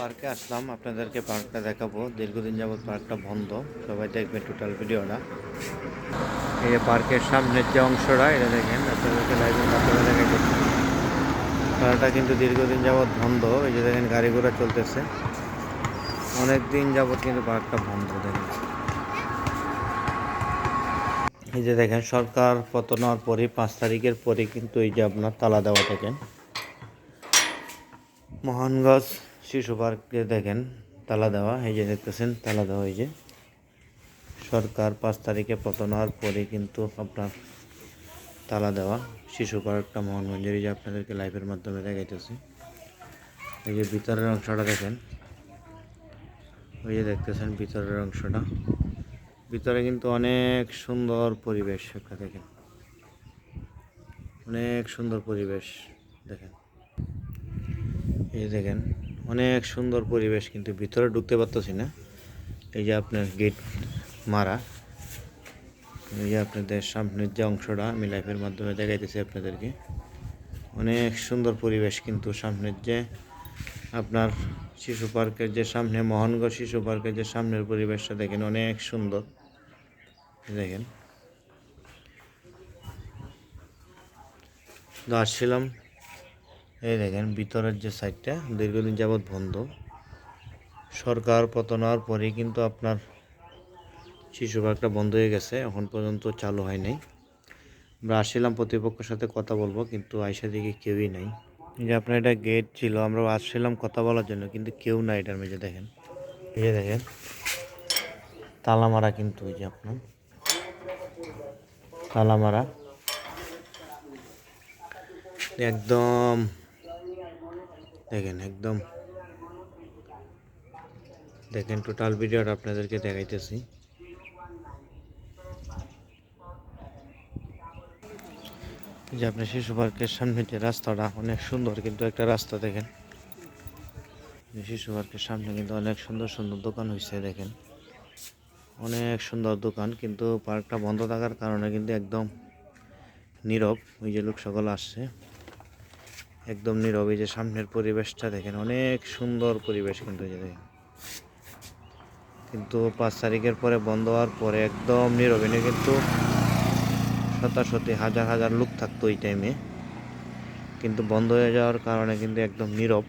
পার্কে আসলাম, আপনাদেরকে পার্কটা দেখাবো। দীর্ঘদিন যাবত পার্কটা বন্ধ, সবাই দেখবেন টোটাল ভিডিওটা। এই পার্কের সামনের যে অংশটা, এটা দেখেন, আপনাদেরকে লাইভের মাধ্যমে দেখা যাচ্ছে পার্কটা কিন্তু দীর্ঘদিন যাবত বন্ধ, এই যে দেখেন গাড়ি ঘোড়া চলতেছে। অনেক দিন যাবত কিন্তু পার্কটা বন্ধ, দেখেন। এই যে দেখেন, সরকার পতন হওয়ার পরে পাঁচ তারিখের পরে কিন্তু এই যে আপনার তালা দেওয়া থাকেন মোহনগঞ্জ শিশু পার্কে দেখেন, তালা দেওয়া, এই যে দেখতেছেন, তালা দেওয়া এই যে সরকার পাঁচ তারিখে পতন হওয়ার পরে কিন্তু আপনার তালা দেওয়া, শিশু পার্কটা মোহনগঞ্জের যে আপনাদেরকে লাইভের মাধ্যমে দেখাইতেছি। এই যে ভিতরের অংশটা দেখেন, ওই যে দেখতেছেন ভিতরের অংশটা। ভিতরে কিন্তু অনেক সুন্দর পরিবেশ একটা দেখেন। অনেক সুন্দর পরিবেশ দেখেন। এই দেখেন অনেক সুন্দর পরিবেশ, কিন্তু ভিতরে ঢুকতে পারতেছি না। এই যে আপনার গেট মারা, এই যে আপনাদের সামনের যে অংশটা, আমি লাইফের মাধ্যমে দেখাইতেছি আপনাদেরকে। অনেক সুন্দর পরিবেশ, কিন্তু সামনের যে আপনার শিশু পার্কের যে সামনে মোহনগড় শিশু পার্কের যে সামনের পরিবেশটা দেখেন, অনেক সুন্দর। দেখেন। তো আসছিলাম। এই দেখেন, ভিতরের যে সাইডটা দীর্ঘদিন যাবৎ বন্ধ। সরকার পতন হওয়ার পরেই কিন্তু আপনার শিশু বন্ধ হয়ে গেছে, এখন পর্যন্ত চালু হয় নাই। আমরা আসছিলাম, প্রতিপক্ষের সাথে কথা বলব, কিন্তু আইসা দিকে কেউই নাই। যে আপনার এটা গেট ছিল, আমরা আসছিলাম কথা বলার জন্য, কিন্তু কেউ নাই এটার মেঝে দেখেন। এই যে দেখেন, তালা মারা কিন্তু ওই যে আপনার, তালা মারা। একদম দেখেন একদম। দেখেন টোটাল ভিডিওটা আপনাদেরকে দেখাইতেছি। যে আপনার শিশু পার্কের সামনে যে রাস্তাটা, অনেক সুন্দর কিন্তু একটা রাস্তা দেখেন। শিশু পার্কের সামনে কিন্তু অনেক সুন্দর সুন্দর দোকান হয়েছে দেখেন। অনেক সুন্দর দোকান কিন্তু পার্কটা বন্ধ থাকার কারণে কিন্তু একদম নীরব। ওই যে লোক সকল আসছে। একদম নীরব যে সামনের পরিবেশটা দেখেন, অনেক সুন্দর পরিবেশ কিন্তু দেখেন। কিন্তু পাঁচ তারিখের পরে বন্ধ হওয়ার পরে একদম নীরব কিন্তু শতাশতি হাজার হাজার লোক থাকতো ওই টাইমে কিন্তু বন্ধ হয়ে যাওয়ার কারণে কিন্তু একদম নীরব।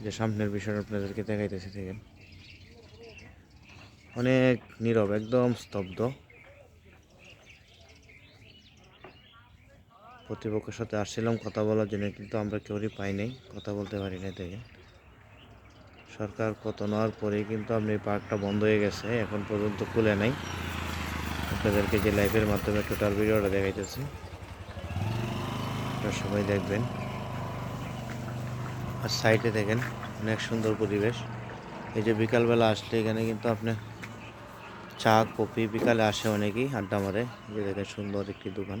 যে সামনের বিষয়টা আপনাদেরকে দেখাইতেছি, দেখেন। অনেক নীরব, একদম স্তব্ধ। প্রতিপক্ষের সাথে আসছিলাম কথা বলার জন্য, কিন্তু আমরা কেউই পাই নাই। কথা বলতে পারি না দেখে সরকার পতন হওয়ার পরেই কিন্তু আপনি পার্কটা বন্ধ হয়ে গেছে, এখন পর্যন্ত খুলে নাই। আপনাদেরকে যে লাইভের মাধ্যমে টোটাল ভিডিওটা দেখাইতেছি আপনারা সবাই দেখবেন। আর সাইডে দেখেন, অনেক সুন্দর পরিবেশ। এই যে বিকালবেলা আসলে এখানে কিন্তু আপনি চা, কফি, বিকালে আসে অনেকেই আড্ডা মারে। যে দেখেন সুন্দর একটি দোকান।